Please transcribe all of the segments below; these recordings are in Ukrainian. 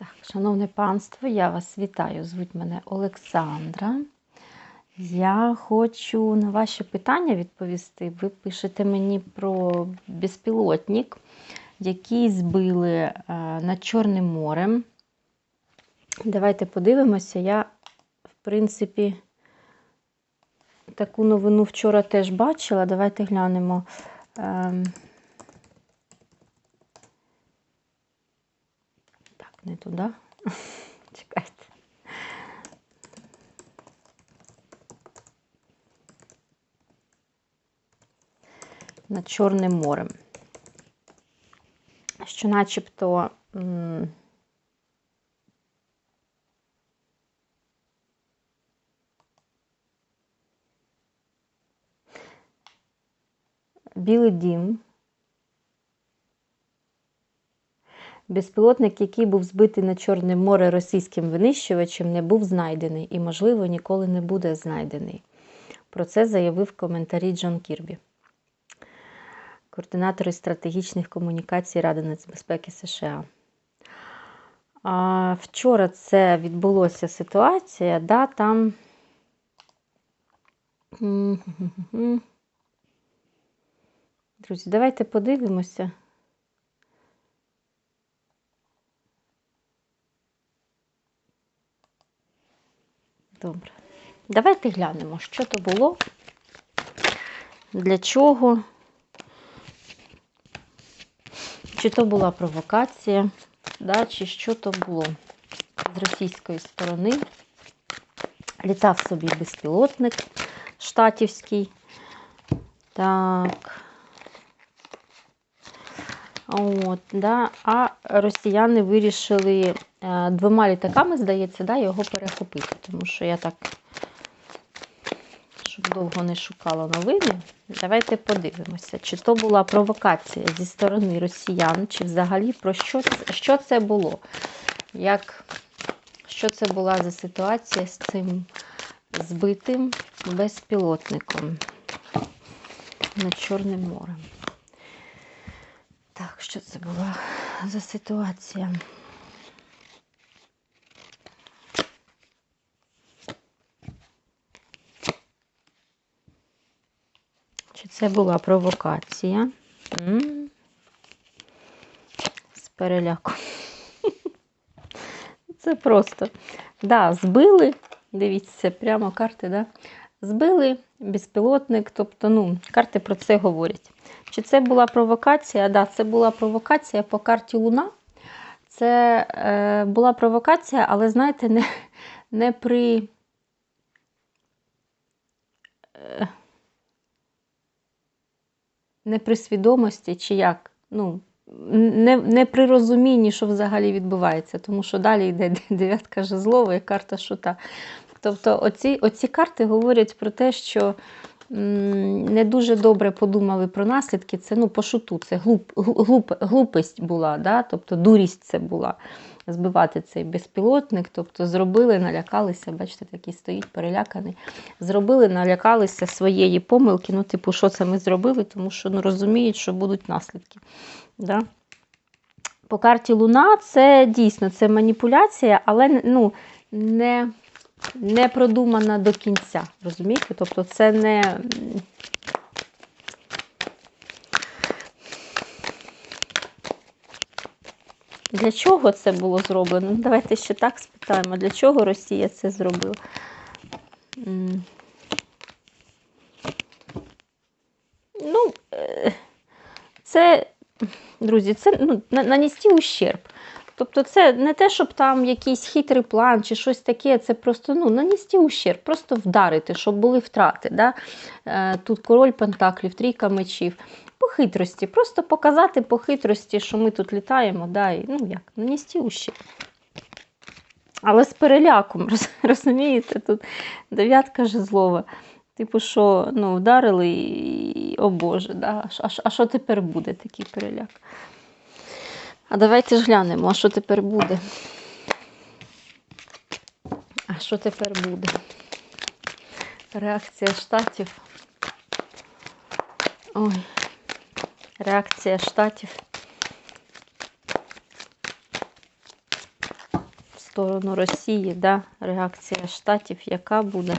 Так, шановне панство, я вас вітаю. Звуть мене Олександра. Я хочу на ваші питання відповісти. Ви пишете мені про безпілотник, який збили е, над Чорним морем. Давайте подивимося. Я, в принципі, таку новину вчора теж бачила. Давайте глянемо. Ем, Так, не туди. Чекайте. Над Чорним морем. Що начебто. Білий дім. Безпілотник, який був збитий на Чорне море російським винищувачем, не був знайдений і, можливо, ніколи не буде знайдений. Про це заявив в коментарі Джон Кірбі, координатор стратегічних комунікацій Ради нацбезпеки США. А вчора це відбулося ситуація, да, там. Друзі, давайте подивимося. Добре. Давайте глянемо, що то було, для чого, чи то була провокація, да, чи що то було з російської сторони. Літав собі безпілотник штатівський. Так. От, да. А росіяни вирішили двома літаками, здається, да, його перехопити. Тому що я так, щоб довго не шукала новини, давайте подивимося, чи то була провокація зі сторони росіян, чи взагалі про що це, що це було? Як, Що це була за ситуація з цим збитим безпілотником над Чорним морем? Так, що це була за ситуація? Чи це була провокація? З переляку. Це просто. Да, збили, дивіться, прямо карти, да? Збили безпілотник, тобто, ну, карти про це говорять. Чи це була провокація? Да, це була провокація по карті Луна. Це е, була провокація, але, знаєте, не, не при. Не при свідомості, чи як. Ну, не, не при розумінні, що взагалі відбувається, тому що далі йде дев'ятка жезлова і карта шута. Тобто, оці, оці карти говорять про те, що не дуже добре подумали про наслідки. Це ну, по шуту, це глуп, глуп, глупість була, да? тобто дурість це була збивати цей безпілотник. Тобто зробили, налякалися, бачите, такий стоїть переляканий. Зробили, налякалися своєї помилки. Ну, типу, що це ми зробили, тому що ну, розуміють, що будуть наслідки. Да? По карті Луна це дійсно це маніпуляція, але ну, не не продумана до кінця. Розумієте? Тобто це не. Для чого це було зроблено? Ну, Давайте ще так спитаємо, для чого Росія це зробила? Ну, е, це, друзі, це ну, нанести ущерб. Тобто це не те, щоб там якийсь хитрий план чи щось таке, це просто ну, нанести ущерб, просто вдарити, щоб були втрати. Да? Е, тут король Пентаклів, трійка мечів. По хитрості, просто показати по хитрості, що ми тут літаємо, да, і, ну як, нанести ущерб. Але з переляком, розумієте, тут дев'ятка жезлова. Типу, що ну, вдарили і, о Боже, да? а, а що тепер буде такий переляк? А давайте ж глянемо, а що тепер буде? А що тепер буде? Реакція штатів. Ой, реакція штатів. В сторону Росії, да? реакція Штатів, яка буде?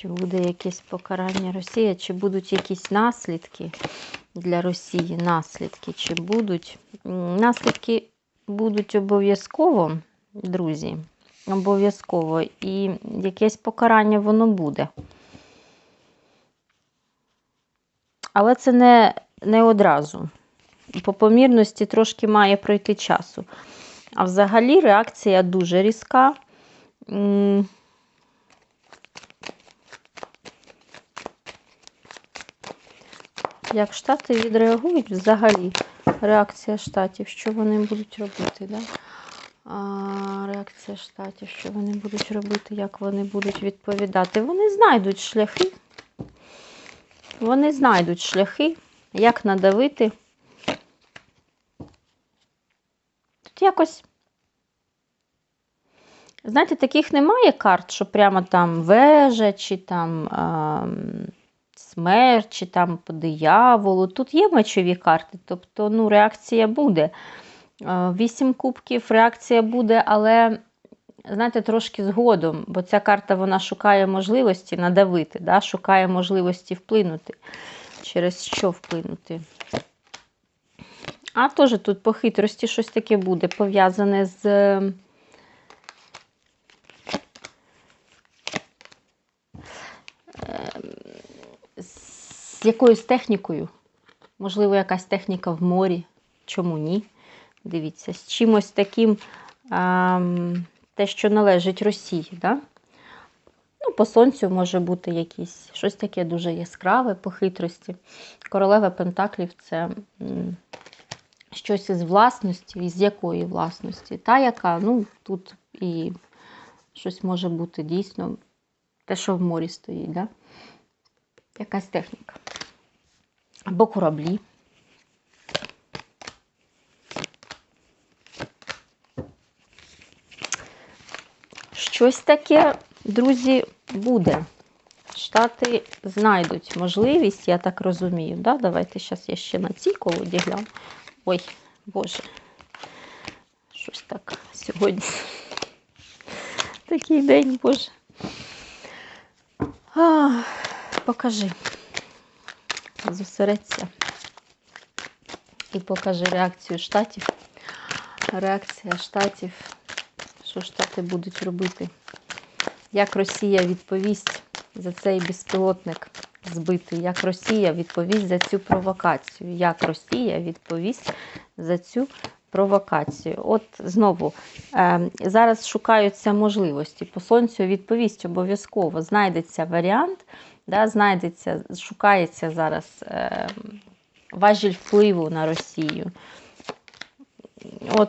Чи буде якесь покарання Росії, чи будуть якісь наслідки для Росії? Наслідки, чи будуть? Наслідки будуть обов'язково, друзі. Обов'язково. І якесь покарання воно буде. Але це не, не одразу. По помірності трошки має пройти часу. А взагалі реакція дуже різка. Як Штати відреагують взагалі? Реакція Штатів, що вони будуть робити? Да? А, реакція Штатів, що вони будуть робити, як вони будуть відповідати? Вони знайдуть шляхи. Вони знайдуть шляхи, як надавити. Тут якось. Знаєте, таких немає карт, що прямо там вежа, чи там смерть, чи там по дияволу. Тут є мечові карти, тобто ну, реакція буде. Е, Вісім кубків, реакція буде, але, знаєте, трошки згодом, бо ця карта вона шукає можливості надавити, да? шукає можливості вплинути. Через що вплинути? А теж тут по хитрості щось таке буде пов'язане з. З якоюсь технікою. Можливо, якась техніка в морі. Чому ні? Дивіться, з чимось таким, а, те, що належить Росії. Да? Ну, по сонцю може бути якісь щось таке дуже яскраве по хитрості. Королева Пентаклів це м, щось із власності, із якої власності. Та, яка, ну, тут і щось може бути дійсно те, що в морі стоїть. Да? Якась техніка. Або кораблі. Щось таке, друзі, буде. Штати знайдуть можливість, я так розумію. Да? Давайте зараз я ще на цій колоді гляну. Ой, Боже. Щось так сьогодні. Такий день, Боже. А, покажи. Зосередься. І покажи реакцію штатів. Реакція штатів. Що штати будуть робити? Як Росія відповість за цей безпілотник збитий? Як Росія відповість за цю провокацію? Як Росія відповість за цю провокацію? От знову е, зараз шукаються можливості. По сонцю відповість обов'язково. Знайдеться варіант, да, знайдеться, шукається зараз е, важіль впливу на Росію. От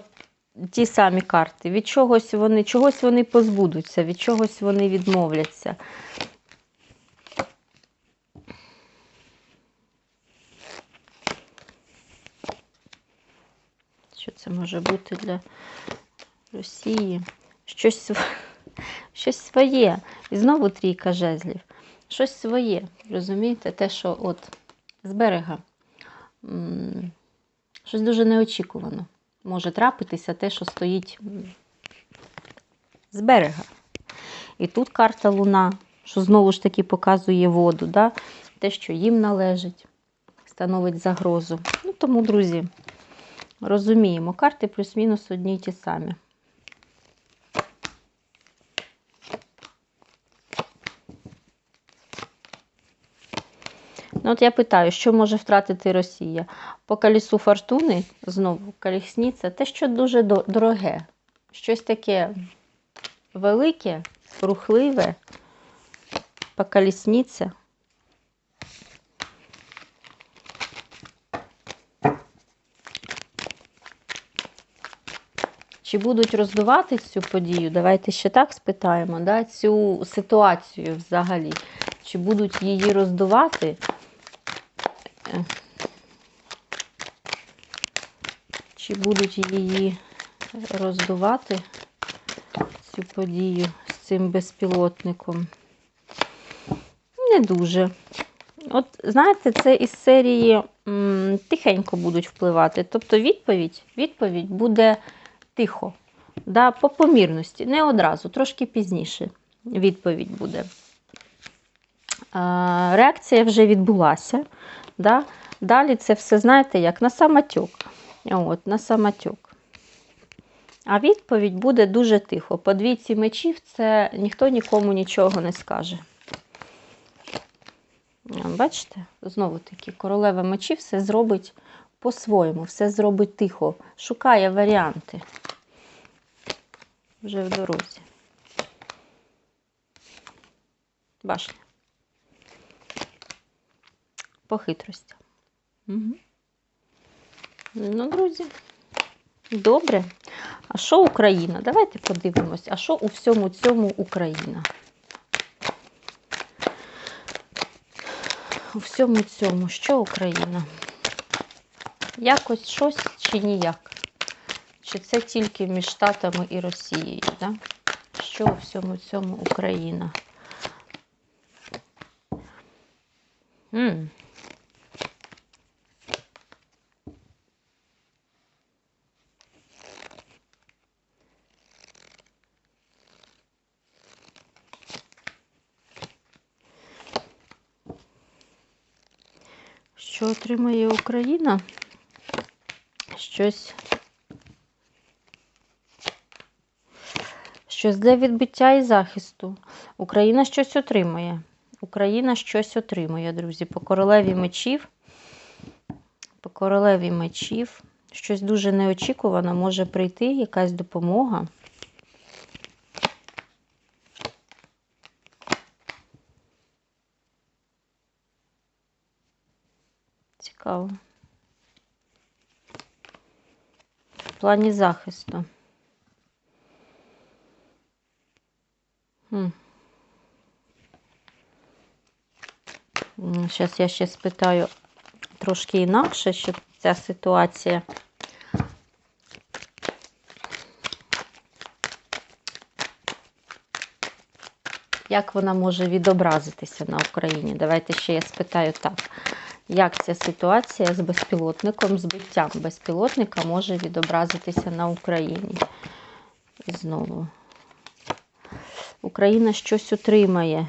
ті самі карти. Від чогось вони, чогось вони позбудуться, від чогось вони відмовляться. Що це може бути для Росії? Щось, щось своє. І знову трійка жезлів. Щось своє. Розумієте? Те, що от з берега. Щось дуже неочікувано може трапитися те, що стоїть з берега. І тут карта Луна, що знову ж таки показує воду, да? те, що їм належить, становить загрозу. Ну, тому, друзі, розуміємо, карти плюс-мінус одні й ті самі. Ну, от я питаю, що може втратити Росія? По колісу фортуни, знову колісниця, те, що дуже дороге. Щось таке велике, рухливе, по колісниця. Чи будуть роздувати цю подію? Давайте ще так спитаємо, да? цю ситуацію взагалі. Чи будуть її роздувати? Чи будуть її роздувати, цю подію з цим безпілотником? Не дуже. От знаєте, це із серії м, тихенько будуть впливати. Тобто відповідь, відповідь буде тихо, да, по помірності, не одразу, трошки пізніше відповідь буде. А, реакція вже відбулася. Да? Далі це все, знаєте, як на самотюк. От, на самотюк. А відповідь буде дуже тихо. По двійці мечів це ніхто нікому нічого не скаже. Бачите, знову таки, королева мечів все зробить по-своєму, все зробить тихо, шукає варіанти. Вже в дорозі. Башня. По хитростям. Угу. Ну, друзі, добре. А що Україна? Давайте подивимось, а що у всьому цьому Україна? У всьому цьому, що Україна? Якось щось чи ніяк? Чи це тільки між Штатами і Росією? Да? Що у всьому цьому Україна? м Що отримає Україна? Щось. Щось для відбиття і захисту. Україна щось отримує. Україна щось отримує, друзі. По королеві мечів. По королеві мечів. Щось дуже неочікувано може прийти, якась допомога. Цікаво. В плані захисту. Зараз я ще спитаю трошки інакше, щоб ця ситуація. Як вона може відобразитися на Україні? Давайте ще я спитаю так. Як ця ситуація з безпілотником, збиттям безпілотника може відобразитися на Україні? Знову. Україна щось отримає.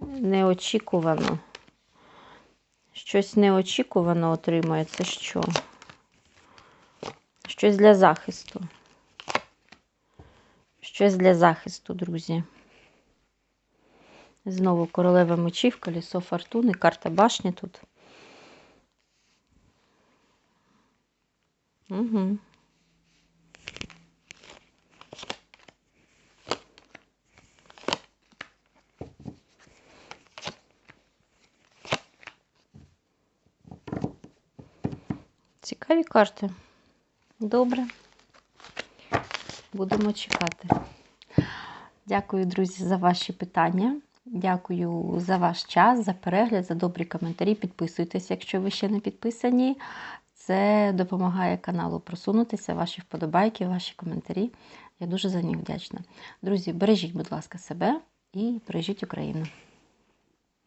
Неочікувано. Щось неочікувано отримає. Це що? Щось для захисту. Щось для захисту, друзі. Знову королева мечів, колесо фортуни, карта башні тут. Угу. Цікаві карти. Добре. Будемо чекати. Дякую, друзі, за ваші питання. Дякую за ваш час, за перегляд, за добрі коментарі. Підписуйтесь, якщо ви ще не підписані. Це допомагає каналу просунутися, ваші вподобайки, ваші коментарі. Я дуже за них вдячна. Друзі, бережіть, будь ласка, себе і бережіть Україну.